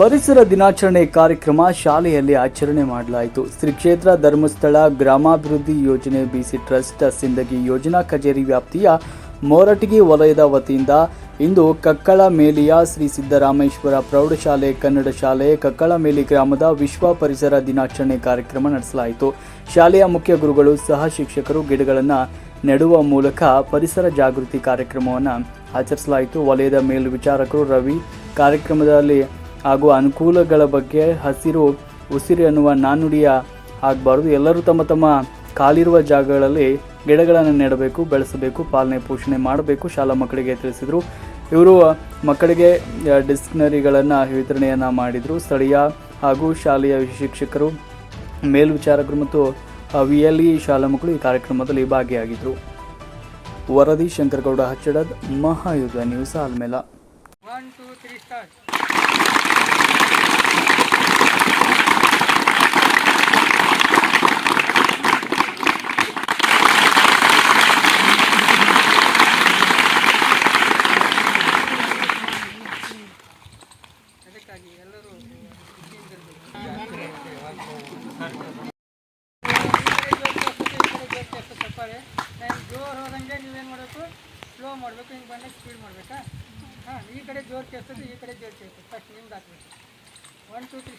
ಪರಿಸರ ದಿನಾಚರಣೆ ಕಾರ್ಯಕ್ರಮ ಶಾಲೆಯಲ್ಲಿ ಆಚರಣೆ ಮಾಡಲಾಯಿತು. ಶ್ರೀ ಕ್ಷೇತ್ರ ಧರ್ಮಸ್ಥಳ ಗ್ರಾಮಾಭಿವೃದ್ಧಿ ಯೋಜನೆ ಬಿಸಿ ಟ್ರಸ್ಟ್ ಸಿಂದಗಿ ಯೋಜನಾ ಕಚೇರಿ ವ್ಯಾಪ್ತಿಯ ಮೊರಟಗಿ ವಲಯದ ವತಿಯಿಂದ ಇಂದು ಕಕ್ಕಳ ಮೇಲಿಯ ಶ್ರೀ ಸಿದ್ದರಾಮೇಶ್ವರ ಪ್ರೌಢಶಾಲೆ, ಕನ್ನಡ ಶಾಲೆ, ಕಕ್ಕಳ ಮೇಲಿ ಗ್ರಾಮದ ವಿಶ್ವ ಪರಿಸರ ದಿನಾಚರಣೆ ಕಾರ್ಯಕ್ರಮ ನಡೆಸಲಾಯಿತು. ಶಾಲೆಯ ಮುಖ್ಯ ಗುರುಗಳು ಸಹ ಶಿಕ್ಷಕರು ಗಿಡಗಳನ್ನು ನೆಡುವ ಮೂಲಕ ಪರಿಸರ ಜಾಗೃತಿ ಕಾರ್ಯಕ್ರಮವನ್ನು ಆಚರಿಸಲಾಯಿತು. ವಲಯದ ಮೇಲ್ವಿಚಾರಕರು ರವಿ, ಕಾರ್ಯಕ್ರಮದಲ್ಲಿ ಹಾಗೂ ಅನುಕೂಲಗಳ ಬಗ್ಗೆ ಹಸಿರು ಉಸಿರು ಎನ್ನುವ ನಾನುಡಿಯ ಆಗಬಾರ್ದು. ಎಲ್ಲರೂ ತಮ್ಮ ತಮ್ಮ ಕಾಲಿರುವ ಜಾಗಗಳಲ್ಲಿ ಗಿಡಗಳನ್ನು ನೆಡಬೇಕು, ಬೆಳೆಸಬೇಕು, ಪಾಲನೆ ಪೋಷಣೆ ಮಾಡಬೇಕು, ಶಾಲಾ ಮಕ್ಕಳಿಗೆ ತಿಳಿಸಿದರು. ಇವರು ಮಕ್ಕಳಿಗೆ ಡಿಸ್ಕ್ನರಿಗಳನ್ನು, ವಿತರಣೆಯನ್ನು ಮಾಡಿದರು. ಸ್ಥಳೀಯ ಹಾಗೂ ಶಾಲೆಯ ಶಿಕ್ಷಕರು, ಮೇಲ್ವಿಚಾರಕರು ಮತ್ತು ವಿ ಎಲ್ ಇ ಶಾಲಾ ಮಕ್ಕಳು ಈ ಕಾರ್ಯಕ್ರಮದಲ್ಲಿ ಭಾಗಿಯಾಗಿದ್ದರು ವರದಿ Shankargouda, Hachchadad Mahayudha news, Almel. One two three start ಜೋರು ಹೋದಂಗೆ ನೀವೇನು ಮಾಡಬೇಕು? ಸ್ಲೋ ಮಾಡಬೇಕು. ಹಿಂಗೆ ಬಂದಾಗ ಸ್ಪೀಡ್ ಮಾಡಬೇಕಾ? ಹಾಂ, ಈ ಕಡೆ ಜೋರು ಕೇಳ್ತದೆ, ಈ ಕಡೆ ಜೋರು ಕೇಳ್ತದೆ. ಫಸ್ಟ್ ನಿಮ್ದು ಹಾಕ್ಬೇಕು ಒನ್ ಟು ತ್ರೀ